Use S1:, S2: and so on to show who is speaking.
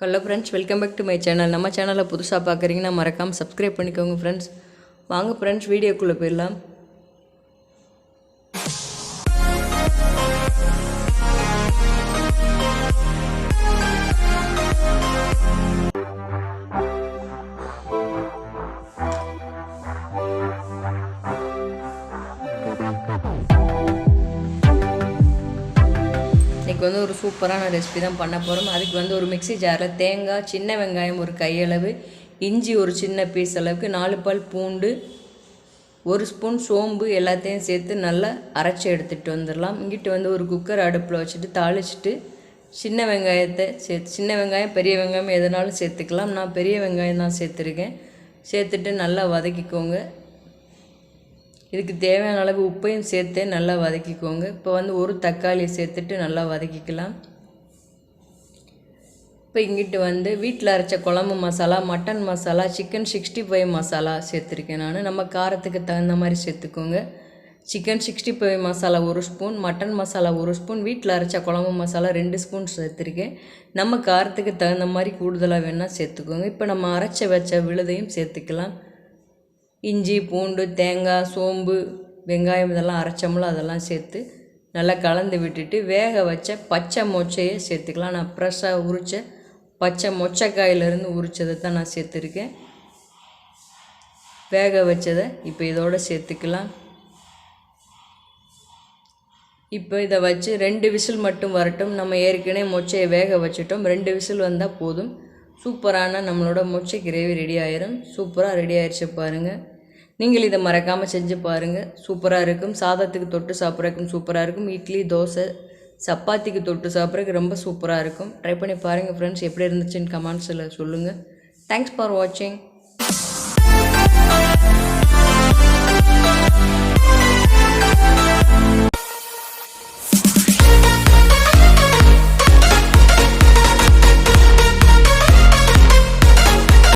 S1: Hello friends welcome back to my channel நம்ம சேனலை புதுசாக பார்க்குறீங்கன்னா மறக்காமல் சப்ஸ்கிரைப் பண்ணிக்கோங்க ஃப்ரெண்ட்ஸ் வாங்க ஃப்ரெண்ட்ஸ் வீடியோக்குள்ளே போயிடலாம். இன்றைக்கி வந்து ஒரு சூப்பரான ரெசிபி தான் பண்ண போகிறோம் அதுக்கு வந்து ஒரு மிக்ஸி ஜாரில் தேங்காய் சின்ன வெங்காயம் ஒரு கையளவு இஞ்சி ஒரு சின்ன பீஸ் அளவுக்கு நாலு பால் பூண்டு ஒரு ஸ்பூன் சோம்பு எல்லாத்தையும் சேர்த்து நல்லா அரைச்சி எடுத்துகிட்டு வந்துடலாம். இங்கிட்டு வந்து ஒரு குக்கர் அடுப்பில் வச்சுட்டு தாளிச்சிட்டு சின்ன வெங்காயத்தை சேர்த்து சின்ன வெங்காயம் பெரிய வெங்காயம் எதனாலும் சேர்த்துக்கலாம். நான் பெரிய வெங்காயம் தான் சேர்த்துருக்கேன். சேர்த்துட்டு நல்லா வதக்கிக்கோங்க. இதுக்கு தேவையான அளவு உப்பையும் சேர்த்து நல்லா வதக்கிக்கோங்க. இப்போ வந்து ஒரு தக்காளியை சேர்த்துட்டு நல்லா வதக்கிக்கலாம். இப்போ இங்கிட்டு வந்து வீட்டில் அரைச்ச குழம்பு masala mutton masala chicken sixty five masala சேர்த்துருக்கேன் நான். நம்ம காரத்துக்கு தகுந்த மாதிரி சேர்த்துக்கோங்க. சிக்கன் சிக்ஸ்டி ஃபைவ் மசாலா ஒரு ஸ்பூன் மட்டன் மசாலா ஒரு ஸ்பூன் வீட்டில் அரைச்ச குழம்பு மசாலா ரெண்டு ஸ்பூன் சேர்த்துருக்கேன். நம்ம காரத்துக்கு தகுந்த மாதிரி கூடுதலாக வேணால் சேர்த்துக்கோங்க. இப்போ நம்ம அரைச்ச வச்ச விழுதையும் சேர்த்துக்கலாம். இஞ்சி பூண்டு தேங்காய் சோம்பு வெங்காயம் இதெல்லாம் அரைச்சோம்ல அதெல்லாம் சேர்த்து நல்லா கலந்து விட்டுட்டு வேக வச்ச பச்சை மொச்சையை சேர்த்துக்கலாம். நான் ஃப்ரெஷ்ஷாக உரித்த பச்சை மொச்சக்காயிலேருந்து உரித்ததை தான் நான் சேர்த்துருக்கேன். வேக வச்சதை இப்போ இதோட சேர்த்துக்கலாம். இப்போ இதை வச்சு ரெண்டு விசில் மட்டும் வரட்டும். நம்ம ஏற்கனவே மொச்சையை வேக வச்சுட்டோம். ரெண்டு விசில் வந்தால் போதும். சூப்பரான நம்மளோட மொச்சை கிரேவி ரெடி ஆயிரும். சூப்பராக ரெடி ஆயிடுச்சு பாருங்கள் நீங்கள் இதை மறக்காமல் செஞ்சு பாருங்கள் சூப்பராக இருக்கும். சாதத்துக்கு தொட்டு சாப்பிட்றதுக்கும் சூப்பராக இருக்கும். இட்லி தோசை சப்பாத்திக்கு தொட்டு சாப்பிட்றதுக்கு ரொம்ப சூப்பராக இருக்கும். ட்ரை பண்ணி பாருங்கள் ஃப்ரெண்ட்ஸ் எப்படி இருந்துச்சுன்னு கமெண்ட்ஸில் சொல்லுங்கள் தேங்க்ஸ் ஃபார் வாட்சிங்